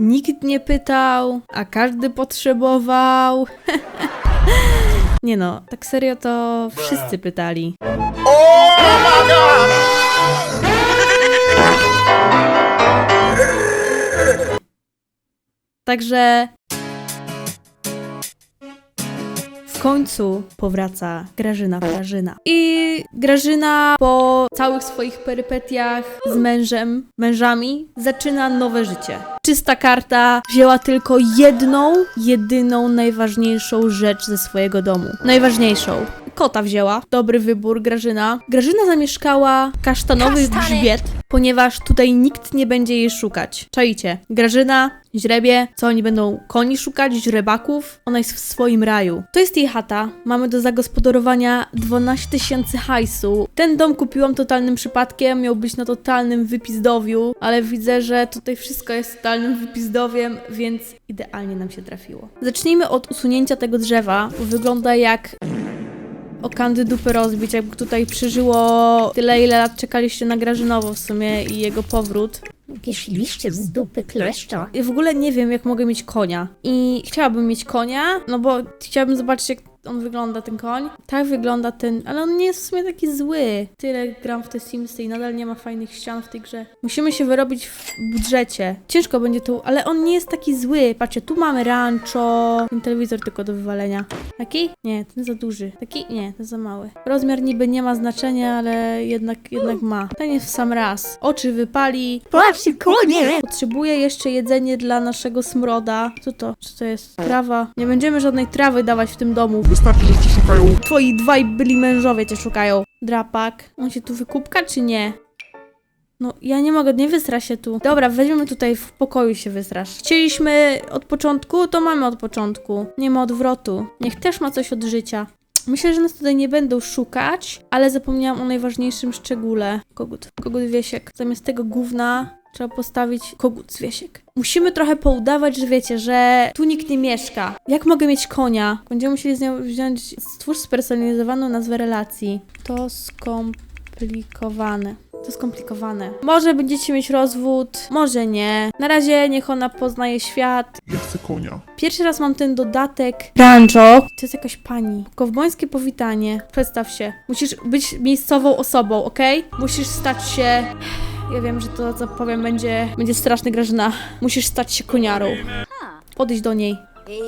Nikt nie pytał, a każdy potrzebował. nie no, tak serio to wszyscy pytali. Także końcu powraca Grażyna Grażyna. I Grażyna po całych swoich perypetiach z mężem, mężami, zaczyna nowe życie. Czysta karta wzięła tylko jedną, jedyną, najważniejszą rzecz ze swojego domu. Najważniejszą. Kota wzięła. Dobry wybór, Grażyna. Grażyna zamieszkała kasztanowy grzbiet, ponieważ tutaj nikt nie będzie jej szukać. Czajcie. Grażyna, źrebie, co oni będą koni szukać, źrebaków? Ona jest w swoim raju. To jest jej chata. Mamy do zagospodarowania 12 tysięcy hajsu. Ten dom kupiłam totalnym przypadkiem, miał być na totalnym wypizdowiu, ale widzę, że tutaj wszystko jest totalnym wypizdowiem, więc idealnie nam się trafiło. Zacznijmy od usunięcia tego drzewa. Wygląda jak o kandy dupy rozbić, jakby tutaj przeżyło tyle, ile lat czekaliście na Grażynowo w sumie i jego powrót. Jakieś liście z dupy kleszcza. I w ogóle nie wiem, jak mogę mieć konia. I chciałabym mieć konia, no bo chciałabym zobaczyć, jak on wygląda, ten koń. Tak wygląda ten, ale on nie jest w sumie taki zły. Tyle gram w te Simsy i nadal nie ma fajnych ścian w tej grze. Musimy się wyrobić w budżecie. Ciężko będzie tu, ale on nie jest taki zły. Patrzcie, tu mamy rancho. Ten telewizor tylko do wywalenia. Taki? Nie, ten za duży. Taki? Nie, ten za mały. Rozmiar niby nie ma znaczenia, ale jednak, jednak ma. Ten jest w sam raz. Oczy wypali, Patrzcie, konie! Potrzebuję jeszcze jedzenie dla naszego smroda. Co to? Co to jest? Trawa. Nie będziemy żadnej trawy dawać w tym domu. Wystarczy, że cię szukają. Twoi dwaj byli mężowie cię szukają. Drapak. On się tu wykupka, czy nie? No, ja nie mogę, nie wysra się tu. Dobra, weźmiemy tutaj w pokoju się wysrasz. Chcieliśmy od początku, to mamy od początku. Nie ma odwrotu. Niech też ma coś od życia. Myślę, że nas tutaj nie będą szukać, ale zapomniałam o najważniejszym szczególe. Kogut. Kogut wiesiek. Zamiast tego gówna trzeba postawić kogut z wiesiek. Musimy trochę poudawać, że wiecie, że tu nikt nie mieszka. Jak mogę mieć konia? Będziemy musieli z nią wziąć, stwórz spersonalizowaną nazwę relacji. To skomplikowane. To skomplikowane. Może będziecie mieć rozwód, może nie. Na razie niech ona poznaje świat, Ja chcę konia. Pierwszy raz mam ten dodatek. Rancho. To jest jakaś pani. Kowbońskie powitanie. Przedstaw się. Musisz być miejscową osobą, okej? Musisz stać się. Ja wiem, że to, co powiem, będzie, będzie straszny, Grażyna. Musisz stać się koniarą. Podejdź do niej.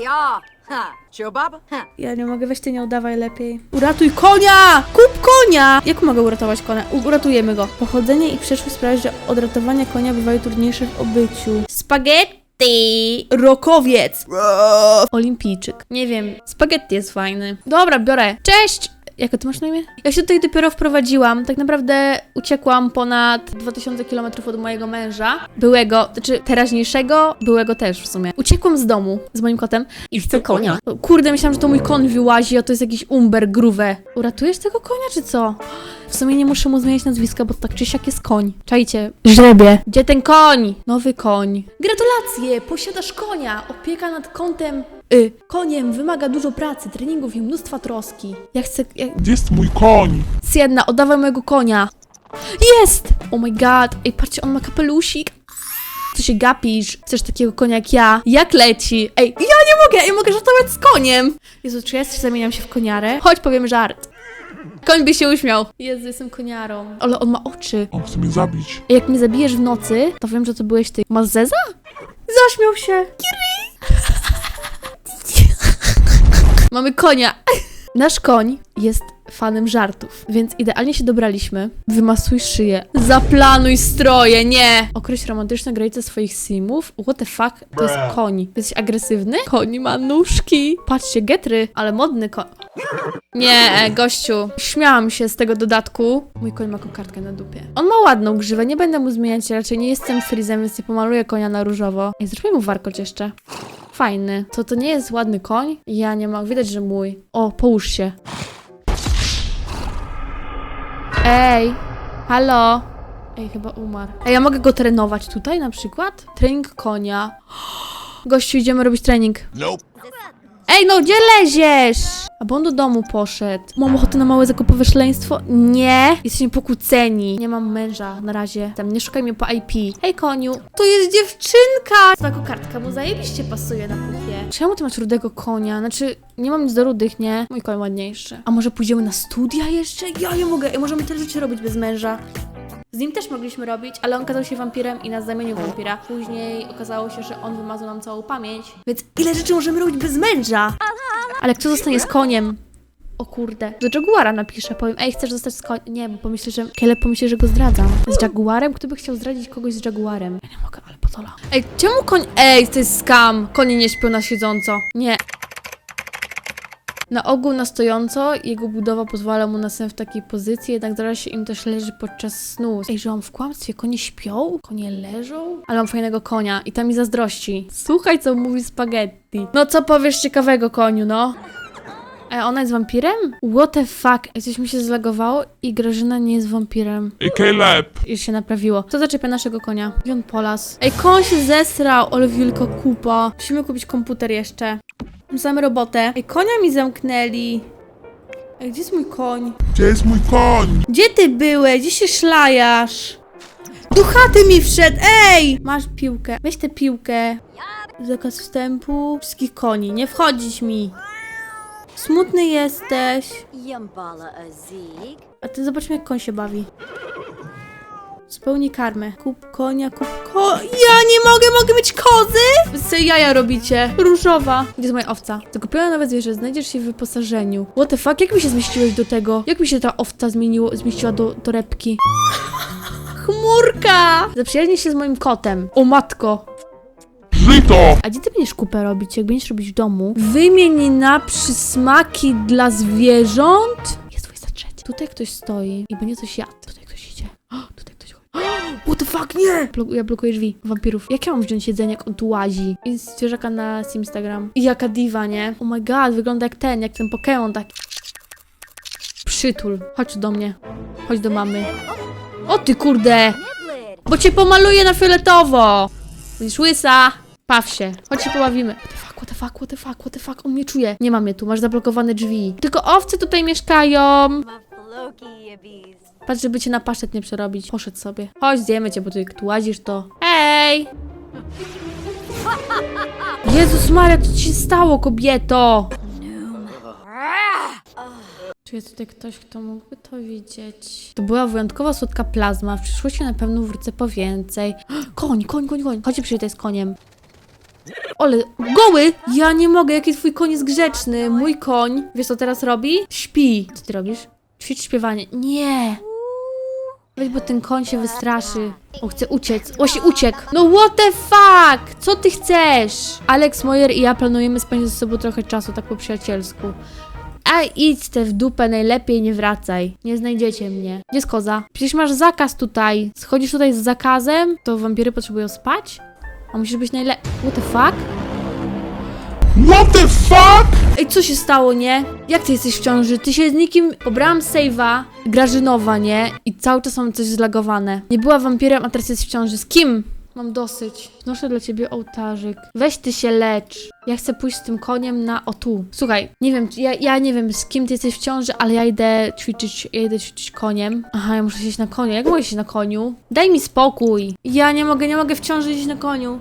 Ja! Ha! Ciobab? Ha! Ja nie mogę, weź ty nie udawaj lepiej. Uratuj konia! Kup konia! Jak mogę uratować konia? U- uratujemy go. Pochodzenie i przeszłość sprawia, że od ratowania konia bywają trudniejsze w obyciu. Spaghetti! Rokowiec! Olimpijczyk. Nie wiem, spaghetti jest fajny. Dobra, biorę. Cześć! Jak ty masz na imię? Ja się tutaj dopiero wprowadziłam. Tak naprawdę uciekłam ponad 2000 km od mojego męża. Byłego, znaczy teraźniejszego, byłego też w sumie. Uciekłam z domu z moim kotem. I chcę konia. Kurde, myślałam, że to mój koń wyłazi, a to jest jakiś umber, grówę. Uratujesz tego konia, czy co? W sumie nie muszę mu zmieniać nazwiska, bo tak czy siak jest koń. Czajcie. Żrebie. Gdzie ten koń? Nowy koń. Gratulacje! Posiadasz konia! Opieka nad kątem... Y, koniem wymaga dużo pracy, treningów i mnóstwa troski. Ja chcę... Ja... Gdzie jest mój koń? Sienna, oddawaj mojego konia. Jest! Oh my god. Ej, patrzcie, on ma kapelusik. Co się gapisz? Chcesz takiego konia jak ja? Jak leci? Ej, ja nie mogę! Ja mogę żartować z koniem! Jezu, czy ja zamieniam się w koniarę? Chodź, powiem żart. Koń by się uśmiał. Jezu, jestem koniarą. Ale on ma oczy. On chce mnie zabić. Jak mnie zabijesz w nocy, to wiem, że to byłeś ty. Masz zeza? Zaśmiał się. Kiri! Mamy konia. Nasz koń jest fanem żartów, więc idealnie się dobraliśmy. Wymasuj szyję. Zaplanuj stroje, nie! Określ romantyczne granice swoich simów. What the fuck? To jest koń. Jesteś agresywny? Koń ma nóżki. Patrzcie, getry, ale modny koń. Nie, gościu. Śmiałam się z tego dodatku. Mój koń ma kokardkę na dupie. On ma ładną grzywę, nie będę mu zmieniać, raczej nie jestem frizem, więc nie pomaluję konia na różowo. Ej, zróbmy mu warkocz jeszcze. Fajny. To to nie jest ładny koń? Ja nie mam, widać, że mój. O, połóż się. Ej, halo. Ej, chyba umarł. Ej, ja mogę go trenować tutaj na przykład? Trening konia. Gościu, idziemy robić trening. Nope. Ej, no gdzie leziesz? A on do domu poszedł. Mam ochotę na małe zakupowe szaleństwo? Nie. Jesteśmy pokłóceni. Nie mam męża na razie. Tam nie szukaj mnie po IP. Hej, koniu. To jest dziewczynka! Ta kartka mu zajebiście pasuje na kupie. Czemu ty masz rudego konia? Znaczy, nie mam nic do rudych, nie? Mój koń ładniejszy. A może pójdziemy na studia jeszcze? Ja nie mogę. Ej, możemy tyle rzeczy robić bez męża. Z nim też mogliśmy robić, ale on okazał się wampirem i nas zamienił w wampira. Później okazało się, że on wymazał nam całą pamięć. Więc ile rzeczy możemy robić bez męża? Ale kto zostanie z koniem? O kurde. Do Jaguara napiszę, powiem, ej, chcesz zostać z koniem? Nie, bo pomyślę, że... Kiele pomyśli, że go zdradzam. Z Jaguarem? Kto by chciał zdradzić kogoś z Jaguarem? Ja nie mogę, ale potola. Ej, czemu koń... Ej, to jest skam. Konie nie śpią na siedząco. Nie. Na ogół na stojąco jego budowa pozwala mu na sen w takiej pozycji, jednak zdarza się im też leży podczas snu. Ej, że on w kłamstwie, konie śpią? Konie leżą? Ale mam fajnego konia i tam mi zazdrości. Słuchaj, co mówi spaghetti. No co powiesz ciekawego, koniu, no? E, ona jest wampirem? What the fuck? Ej, Coś mi się zlegowało i Grażyna nie jest wampirem. Ej, Caleb. Już się naprawiło. Kto zaczepia naszego konia? John Polas. Ej, koń się zesrał, ale wielka kupa. Musimy kupić komputer jeszcze. Mamy robotę. Ej, konia mi zamknęli. Ej, gdzie jest mój koń? Gdzie jest mój koń? Gdzie ty byłeś? Gdzie się szlajasz? Do chaty mi wszedł! Ej! Masz piłkę. Weź tę piłkę. Zakaz wstępu. Wszystkich koni. Nie wchodzić mi. Smutny jesteś. A ty zobaczmy, jak koń się bawi. Spełnij karmę. Kup konia, kup ko... Ja nie mogę, mogę mieć kozy? Wy sobie jaja robicie. Różowa. Gdzie jest moja owca? Zakupiona nowe zwierzę, znajdziesz się w wyposażeniu. What the fuck, jak mi się zmieściłeś do tego? Jak mi się ta owca zmieniło, zmieściła do torebki? Chmurka! Zaprzyjaźnij się z moim kotem. O matko. Żyto! A gdzie ty będziesz kupę robić, jak będziesz robić w domu? Wymień na przysmaki dla zwierząt. Jest 23. Tutaj ktoś stoi i będzie coś jadł. Tutaj ktoś idzie. O, tutaj fuck, nie! Ja blokuję drzwi wampirów. Jak ja mam wziąć jedzenie, jak on tu łazi? I zwierzaka na Instagram. I jaka diwa, nie? Oh my god, wygląda jak ten, jak ten Pokémon taki. Przytul. Chodź do mnie. Chodź do mamy. O ty kurde! Bo cię pomaluję na fioletowo! Będziesz łysa! Paw się. Chodź się pobawimy. What the fuck, what the fuck, what the fuck, what the fuck, on mnie czuje. Nie ma mnie tu, masz zablokowane drzwi. Tylko owce tutaj mieszkają. Patrz, żeby cię na pasztet nie przerobić. Poszedł sobie. Chodź, zjemy cię, bo tu jak tu łazisz, to... Hej! Jezus Maria, co ci się stało, kobieto? Czy jest tutaj ktoś, kto mógłby to widzieć? To była wyjątkowo słodka plazma. W przyszłości na pewno wrócę po więcej. Koń, koń, koń, koń. Chodźcie przyjdę z koniem. Ole, goły! Ja nie mogę, jaki twój koń jest grzeczny. Mój koń, wiesz co teraz robi? Śpi. Co ty robisz? Ćwicz śpiewanie. Nie! Weź, bo ten koń się wystraszy. On chce uciec. Właśnie uciekł. No what the fuck? Co ty chcesz? Alex Moyer i ja planujemy spędzić ze sobą trochę czasu, tak po przyjacielsku. A idź te w dupę, najlepiej nie wracaj. Nie znajdziecie mnie. Gdzie jest koza? Przecież masz zakaz tutaj. Schodzisz tutaj z zakazem? To wampiry potrzebują spać? A musisz być najle... What the fuck? What the fuck? Ej, co się stało, nie? Jak ty jesteś w ciąży? Ty się z nikim... Pobrałam save'a, Grażynowa, nie? I cały czas mam coś zlagowane. Nie była wampirem, a teraz jest w ciąży. Z kim? Mam dosyć. Wnoszę dla ciebie ołtarzyk. Weź ty się lecz. Ja chcę pójść z tym koniem na o tu. Słuchaj, nie wiem, ja, ja nie wiem z kim ty jesteś w ciąży, ale ja idę ćwiczyć, ja idę ćwiczyć koniem. Aha, ja muszę siedzieć na koniu. Jak mogę siedzieć na koniu? Daj mi spokój. Ja nie mogę, nie mogę w ciąży siedzieć na koniu.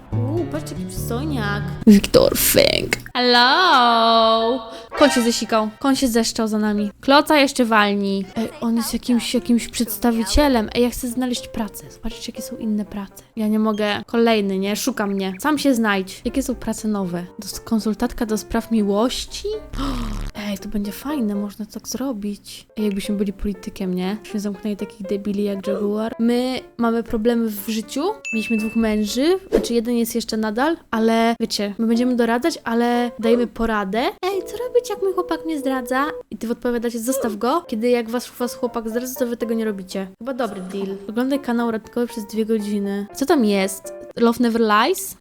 Patrzcie jaki przystojniak. Wiktor Fink. Hello! Koń się zesikał. Koń się zeszczał za nami. Kloca jeszcze walni. Ej, on jest jakimś, jakimś przedstawicielem. Ej, ja chcę znaleźć pracę. Zobaczcie, jakie są inne prace. Ja nie mogę. Kolejny, nie? Szuka mnie. Sam się znajdź. Jakie są prace nowe? Dos- konsultatka do spraw miłości? Ej, to będzie fajne, można tak zrobić. Ej, jakbyśmy byli politykiem, nie? Byśmy zamknęli takich debili jak Jaguar. My mamy problemy w życiu. Mieliśmy dwóch męży, znaczy jeden jest jeszcze nadal, ale wiecie, my będziemy doradzać, ale dajemy poradę. Ej, co robić, jak mój chłopak mnie zdradza? I ty odpowiadacie, zostaw go. Kiedy jak was, was chłopak zdradza, to wy tego nie robicie. Chyba dobry deal. Oglądaj kanał radkowy przez dwie godziny. Co tam jest? Love Never Lies?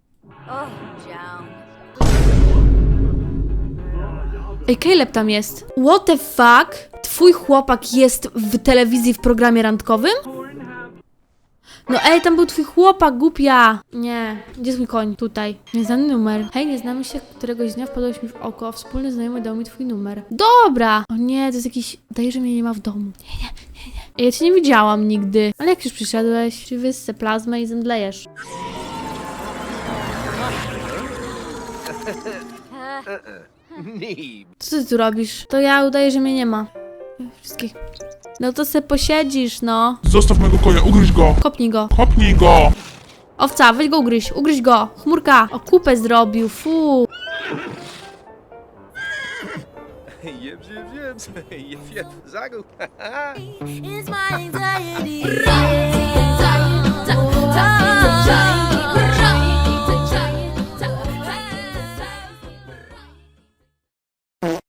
Oh, Ej, Caleb tam jest. What the fuck? Twój chłopak jest w telewizji w programie randkowym? No ej, tam był twój chłopak, głupia! Nie, gdzie jest mój koń? Tutaj. Nieznany numer. Hej, nie znamy się, któregoś dnia wpadłeś mi w oko, a wspólny znajomy dał mi twój numer. Dobra! O nie, to jest jakiś... Daj, że mnie nie ma w domu. Nie, nie, nie, nie. Ja cię nie widziałam nigdy. Ale jak już przyszedłeś, czy wyssę plazmę i zemdlejesz. Co ty tu robisz? To ja udaję, że mnie nie ma. Wszystkich. No to se posiedzisz, no. Zostaw mojego konia, ugryź go! Kopnij go. Kopnij go! Owca, weź go ugryź, ugryź go. Chmurka, o kupę zrobił, fu. Jeb, jeb, jeb, jeb, jeb, zagub.